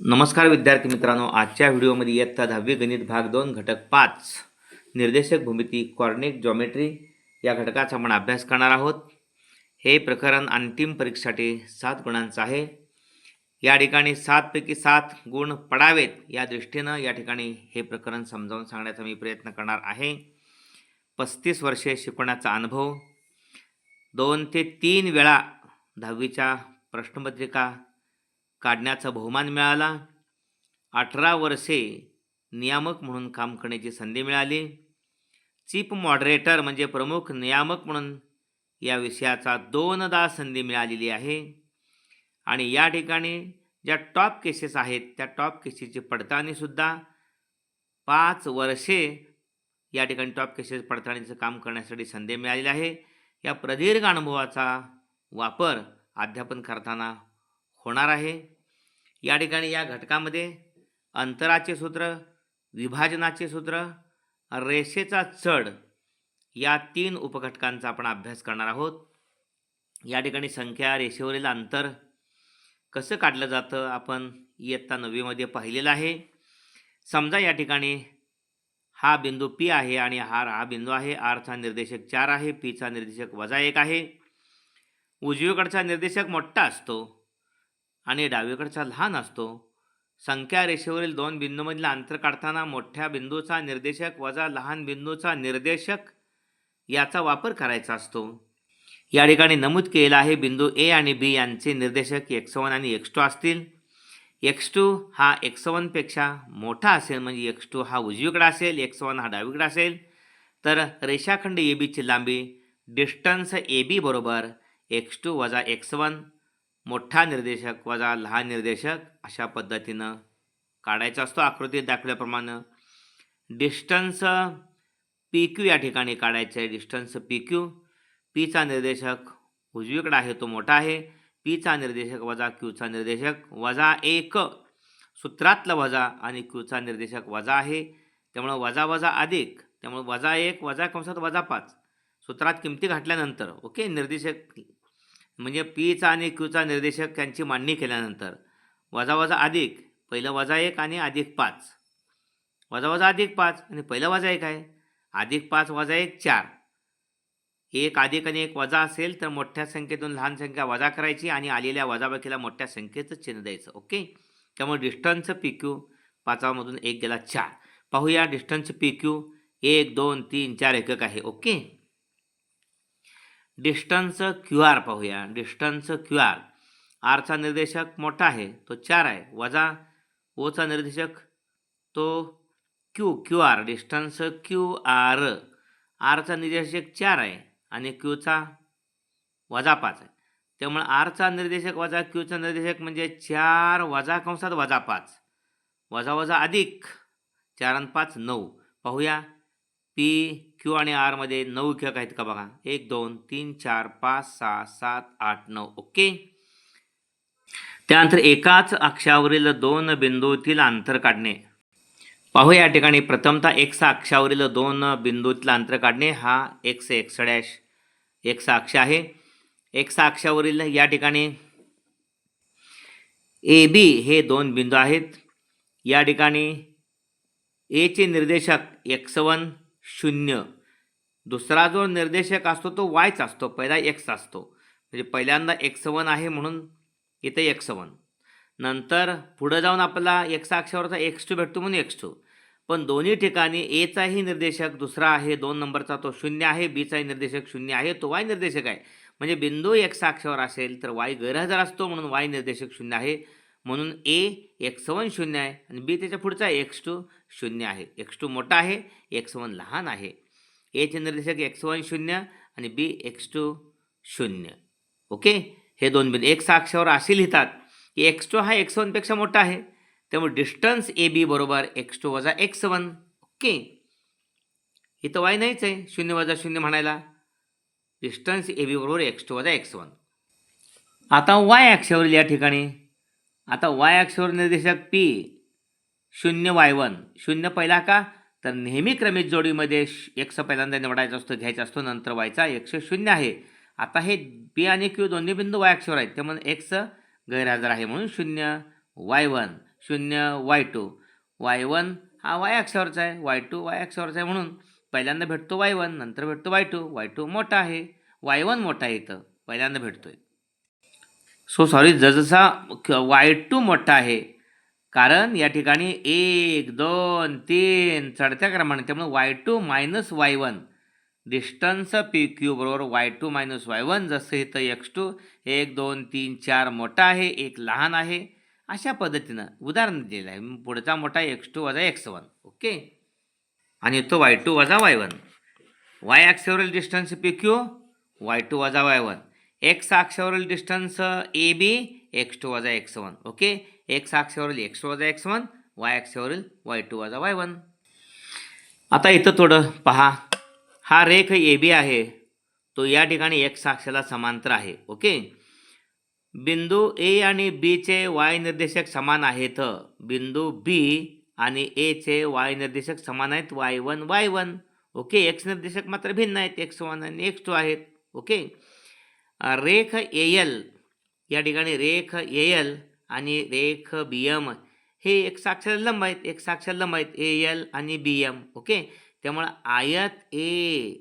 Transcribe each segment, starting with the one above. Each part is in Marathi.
नमस्कार विद्यार्थी मित्रांनो आजच्या व्हिडिओमध्ये इयत्ता दहावी गणित भाग दोन घटक पाच निर्देशक भूमिती कॉर्निक जॉमेट्री या घटकाचा आपण अभ्यास करणार आहोत. हे प्रकरण अंतिम परीक्षेसाठी सात गुणांचं आहे. या ठिकाणी सातपैकी सात गुण पडावेत या दृष्टीनं या ठिकाणी हे प्रकरण समजावून सांगण्याचा मी प्रयत्न करणार आहे. पस्तीस वर्षे शिकवण्याचा अनुभव. दोन ते तीन वेळा दहावीच्या प्रश्नपत्रिका काढण्याचा बहुमान मिळाला. अठरा वर्षे नियामक म्हणून काम करण्याची संधी मिळाली. चीफ मॉडरेटर म्हणजे प्रमुख नियामक म्हणून या विषयाचा दोनदा संधी मिळालेली आहे. आणि या ठिकाणी ज्या टॉप केसेस आहेत त्या टॉप केसेसची पडताळणीसुद्धा पाच वर्षे या ठिकाणी टॉप केसेस पडताळणीचं काम करण्यासाठी संधी मिळालेली आहे. या प्रदीर्घ अनुभवाचा वापर अध्यापन करताना होणार आहे. या ठिकाणी या घटकामध्ये अंतराचे सूत्र विभाजनाचे सूत्र रेषेचा चढ या तीन उपघटकांचा आपण अभ्यास करणार आहोत. या ठिकाणी संख्या रेषेवरील अंतर कसं काढलं जातं आपण इयत्ता नववीमध्ये पाहिलेलं आहे. समजा या ठिकाणी हा बिंदू पी आहे आणि हा हा बिंदू आहे. आरचा निर्देशक चार आहे पीचा निर्देशक वजा एक आहे. उजवीकडचा निर्देशक मोठा असतो. आणि डावीकडचा लहान असतो. संख्या रेषेवरील दोन बिंदूमधील अंतर काढताना मोठ्या बिंदूचा निर्देशक वजा लहान बिंदूचा निर्देशक याचा वापर करायचा असतो. या ठिकाणी नमूद केलेला आहे बिंदू ए आणि बी यांचे निर्देशक एक्स वन आणि एक्स टू असतील. एक्स टू हा एक्स वनपेक्षा मोठा असेल म्हणजे एक्स टू हा उजवीकडे असेल एक्स वन हा डावीकडे असेल. तर रेषाखंड ए बीची लांबी डिस्टन्स ए बी बरोबर एक्स टू वजा एक्स वन मोठा निर्देशक वजा लहान निर्देशक अशा पद्धतीनं काढायचा असतो आकृतीत दाखवल्याप्रमाणे. डिस्टन्स पी क्यू या ठिकाणी काढायचं आहे. डिस्टन्स पी क्यू पीचा निर्देशक उजवीकडे आहे तो मोठा आहे. पीचा निर्देशक वजा क्यूचा निर्देशक वजा एक. सूत्रातला वजा आणि क्यूचा निर्देशक वजा आहे. त्यामुळं वजा वजा अधिक. त्यामुळे वजा एक वजा कंसात वजा पाच. सूत्रात किमती घातल्यानंतर ओके? निर्देशक म्हणजे पीचा आणि क्यूचा निर्देशक यांची मांडणी केल्यानंतर. वजा वजा अधिक पहिलं वजा एक आणि अधिक पाच. वजा वजा अधिक पाच आणि पहिलं वजा एक आहे. अधिक पाच वजा एक चार. एक अधिक आणि एक वजा असेल तर मोठ्या संख्येतून लहान संख्या वजा करायची आणि आलेल्या वजाबाकीला मोठ्या संख्येचं चिन्ह द्यायचं ओके? त्यामुळे डिस्टन्स पी क्यू पाचामधून एक गेला चार. पाहूया डिस्टन्स पी क्यू एक दोन तीन चार एकक आहे ओके? डिस्टन्स क्यू आर पाहूया. Distance Q R. आरचा निर्देशक मोठा आहे तो चार आहे. वजा ओचा निर्देशक तो Q Q R. Distance Q R. आरचा निर्देशक चार आहे आणि क्यूचा वजा पाच आहे. त्यामुळे आरचा निर्देशक वजा क्यूचा निर्देशक म्हणजे चार वजा कंसात वजा पाच. वजा वजा अधिक चार आणि पाच नऊ. पाहूया. पी क्यू आणि आरमध्ये नऊ एकक आहेत का बघा? एक दोन तीन चार पाच सहा सात आठ नऊ. ओके? त्यानंतर एकाच अक्षावरील दोन बिंदूतील अंतर काढणे. पाहू या ठिकाणी प्रथमतः एक्स अक्षावरील दोन बिंदूतील अंतर काढणे. हा एक्स एक्स डॅश एक्स अक्ष आहे. एक्स अक्षावरील या ठिकाणी ए बी हे दोन बिंदू आहेत. या ठिकाणी एचे निर्देशक एक्स वन शून्य. दुसरा जो निर्देशक असतो तो वायच असतो. पहिला एक्स असतो. म्हणजे पहिल्यांदा एक्स वन आहे म्हणून इथे एक्स वन. नंतर पुढं जाऊन आपला एक्स अक्षावरचा एक्स टू भेटतो म्हणून एक्स टू. पण दोन्ही ठिकाणी एचाही निर्देशक दुसरा आहे दोन नंबरचा तो शून्य आहे बीचाही निर्देशक शून्य आहे तो वाय निर्देशक आहे. म्हणजे बिंदू एक्स अक्षावर असेल तर वाय गैरहजर असतो म्हणून वाय निर्देशक शून्य आहे. म्हणून ए एक्स वन शून्य आहे आणि बी त्याच्या पुढचा एक्स टू. शून्य आहे. एक्स टू मोठा आहे एक्स वन लहान आहे. एचे निर्देशक एक्स वन शून्य आणि बी एक्स टू शून्य. ओके हे दोन बिंदू एक्स अक्षावर असे लिहितात की एक्स टू हा एक्स वनपेक्षा मोठा आहे. त्यामुळे डिस्टन्स ए बी बरोबर एक्स टू वजा एक्स वन ओके इथं वाय नाहीच आहे. शून्य वजा शून्य म्हणायला. डिस्टन्स ए बी बरोबर एक्स टू वजा एक्स वन आता वाय अक्षावरील या ठिकाणी. आता वाय अक्षावर निर्देशक पी शून्य वाय वन शून्य पहिला का? तर नेहमी क्रमित जोडीमध्ये एक्स पहिल्यांदा निवडायचा असतो घ्यायचा असतो नंतर वायचा एक्स शून्य आहे. आता हे बी आणि क्यू दोन्ही बिंदू वाय अक्षर आहेत त्यामुळे एक्स गैरहजर आहे म्हणून शून्य वाय वन शून्य वाय टू. वाय वन हा वाय अक्षावरचा आहे. वाय टू वाय अक्षावरचा आहे म्हणून पहिल्यांदा भेटतो वाय वन नंतर भेटतो वाय टू. वाय टू मोठा आहे. वाय वन मोठा आहे इथं. पहिल्यांदा भेटतोय. सो सॉरी जसजसा वाय टू मोठा आहे कारण या ठिकाणी एक दोन तीन चढत्या क्रमाने त्यामुळे Y two minus Y one distance P Q बरोबर Y two minus Y one जसं इथं एक्स टू एक दोन तीन चार मोठा आहे एक लहान आहे. अशा पद्धतीनं उदाहरण दिलेलं आहे. पुढचा मोठा एक्स टू वजा एक्स वन ओके? आणि तो वाय टू वजा Y one Y ॲक्सवरील distance P Q Y two वजा वाय वन एक्स अक्षावरील distance A B X two वजा एक्स वन ओके? एक्स अक्षावरील एक्स वजा एक्स वन वाय अक्षावरील वाय टू वजा वाय वन. आता इथं थोडं पहा. हा रेख ए बी आहे. तो या ठिकाणी एक्स अक्षाला समांतर आहे. ओके? बिंदू ए आणि बीचे वाय निर्देशक समान आहेत. बिंदू बी आणि एचे वाय निर्देशक समान आहेत. Y one Y one. Okay? X निर्देशक मात्र भिन्न आहेत. एक्स वन आणि एक्स टू आहेत. ओके? रेख ए एल. या ठिकाणी रेख ए एल आणि रेख बी एम हे एक साक्षर लंब आहेत. एक साक्षर लंब आहेत. ए एल आणि बी एम. ओके? त्यामुळं आयत ए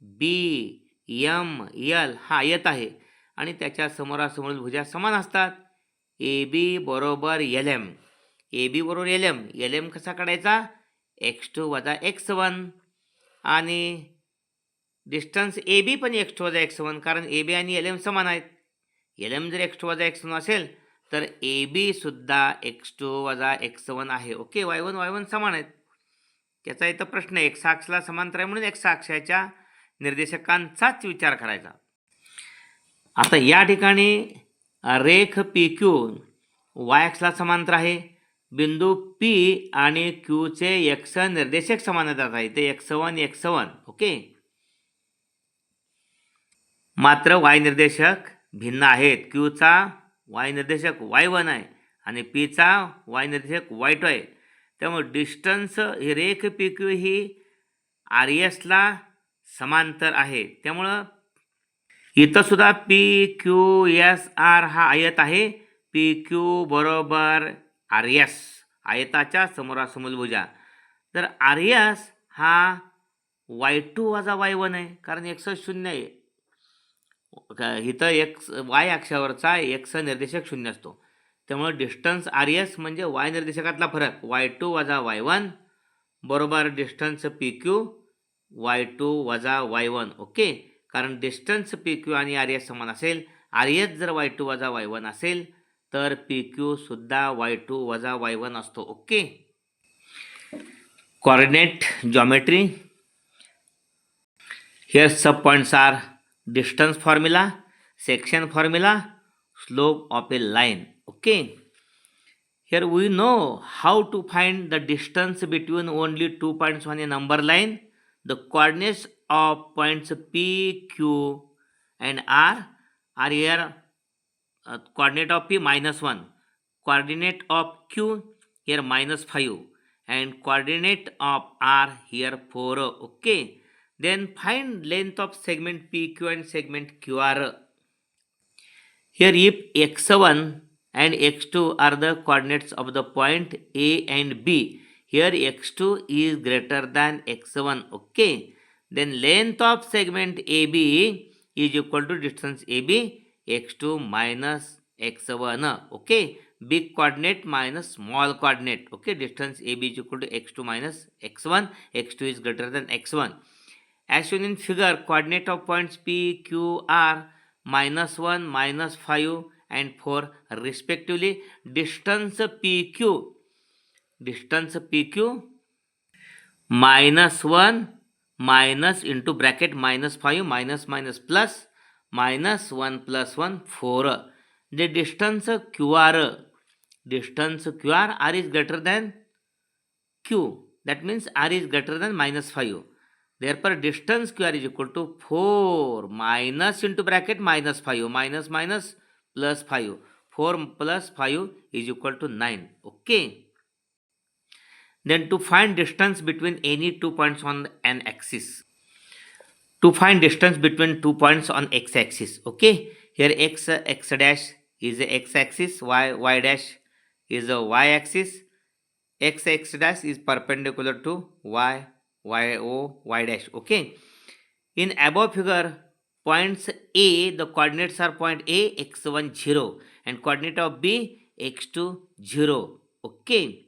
बी यम यल हा आयत आहे. आणि त्याच्या समोरासमोरील भुजा समान असतात. ए बी बरोबर एल एम. ए बी बरोबर एल एम. एल एम कसा काढायचा? एक्स टू वजा एक्स वन. आणि डिस्टन्स ए बी पण एक्स टू वजा एक्स वन कारण ए बी आणि एल एम समान आहेत. एल एम जर एक्स टू वजा एक्स वन असेल तर ए बी सुद्धा एक्स टू वजा एक्स वन आहे. Okay Y one Y one समान आहेत. त्याचा इथं प्रश्न आहे एक्स अक्षला समांतर आहे म्हणून एक्स अक्षाच्या निर्देशकांचाच विचार करायचा. आता या ठिकाणी रेख पी क्यू वाय एक्सला समांतर आहे. बिंदू पी आणि क्यूचे एक्स निर्देशक समांतर आहे. ते X one X one okay? मात्र वाय निर्देशक भिन्न आहेत. क्यूचा वाय निर्देशक वाय वन आहे आणि पीचा वाय निर्देशक वाय टू आहे. त्यामुळे डिस्टन्स ही रेख पी क्यू ही आर एसला समांतर आहे. त्यामुळं इथंसुद्धा पी क्यू एस आर हा आयत आहे. पी क्यू बरोबर आर एस आयताच्या समोरासमोर भुजा. तर आर एस हा वाय टू वजा वाय वन आहे. कारण एकसष्ट शून्य आहे. का इथं एक्स वाय अक्षावरचा एक्स निर्देशक शून्य असतो. त्यामुळे डिस्टन्स आर एस म्हणजे वाय निर्देशकातला फरक. वाय टू वजा वाय वन बरोबर distance P Q Y two वजा वाय वन ओके? कारण डिस्टन्स पी क्यू आणि आर एस समान असेल. आर एस जर वाय टू वजा वाय वन असेल तर पी क्यूसुद्धा वाय टू वजा वाय वन असतो. Okay? Coordinate geometry here sub points are distance formula section formula slope of a line. Okay. Here we know how to find the distance between only two points on a number line the coordinates of points p q and r are here uh, coordinate of p minus 1 coordinate of q here minus 5 and coordinate of r here 4 okay then find length of segment pq and segment qr here if x1 and x2 are the coordinates of the point a and b here x2 is greater than x1 okay? Then length of segment ab is equal to distance ab x2 minus x1 okay? Big coordinate minus small coordinate okay? Distance ab is equal to x2 minus x1 x2 is greater than x1 as shown in figure coordinate of points p q r minus 1 minus 5 and 4 respectively. Distance pq distance pq minus 1 minus into bracket minus 5 minus minus plus minus 1 plus 1 4 the distance qr distance qr r is greater than q. That means r is greater than minus 5 therefore distance qr is equal to 4 minus into bracket minus 5 minus minus plus 5 4 plus 5 is equal to 9 okay. Then to find distance between any two points on an axis. To find distance between two points on x axis. Okay. Here x x dash is a x axis y y dash is a y-axis. X x dash is perpendicular to y, y o, y dash. Okay. In above figure, points A, the coordinates are point A, x1, 0, and coordinate of B, x2, 0. Okay.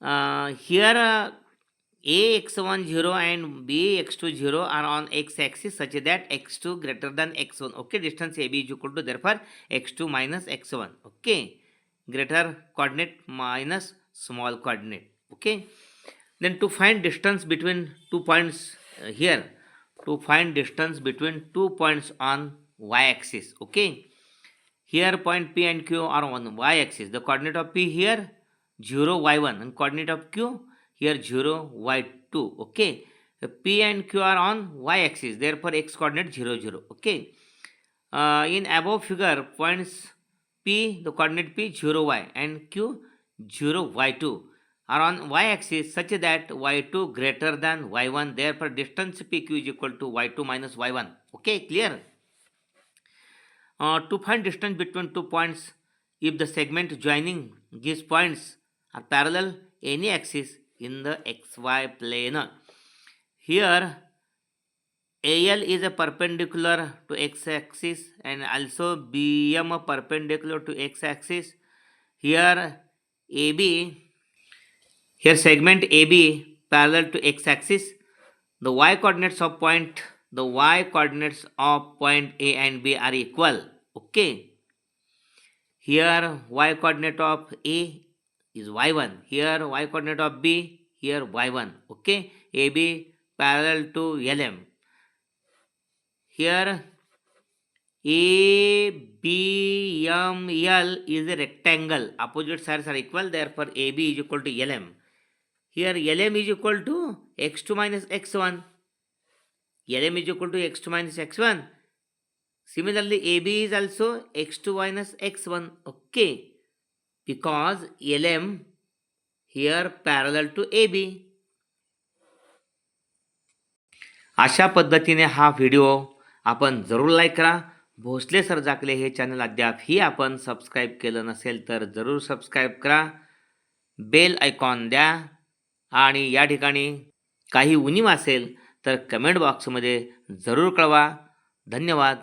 Uh, here, uh, A, x1, 0, and B, x2, 0 are on x axis such that x2 greater than x1. Okay. Distance AB is equal to therefore x2 minus x1. Okay. Greater coordinate minus small coordinate. Okay. Then to find distance between two points uh, here, to find distance between two points on y-axis. Okay. Here point P and Q are on y-axis. The coordinate of P here 0, y1 and coordinate of Q here 0, y2. Okay. The P and Q are on y-axis. Therefore x coordinate 0, 0. Okay. Uh, in above figure points P, the coordinate P 0, y and Q 0, y2 are on y-axis such that y2 greater than y1. Therefore distance PQ is equal to y2 minus y1. Okay, clear? Uh, to find distance between two points, if the segment joining these points are parallel any axis in the xy plane. Here, AL is a perpendicular to x-axis and also BM perpendicular to x-axis. Here, AB, here segment AB parallel to x-axis. The y coordinates of point, the y coordinates of point A and B are equal. Okay. Here y coordinate of A is y1. Here y coordinate of B, here y1. Okay. AB parallel to LM. Here ABML is a rectangle. Opposite sides are equal. Therefore AB is equal to LM. Here LM is equal to x2 minus x1. LM is equal to x2 minus x1. Similarly, AB is also x2 minus x1. Okay. Because LM here parallel to AB. अशा पद्धतीने हा व्हिडिओ आपण जरूर लाईक करा भोसले सर जाकले हे चॅनल अद्यापही आपण सबस्क्राईब केलं नसेल तर जरूर सबस्क्राईब करा बेल आयकॉन द्या आणि या ठिकाणी काही उणीव असेल तर कमेंट बॉक्समध्ये जरूर कळवा. धन्यवाद.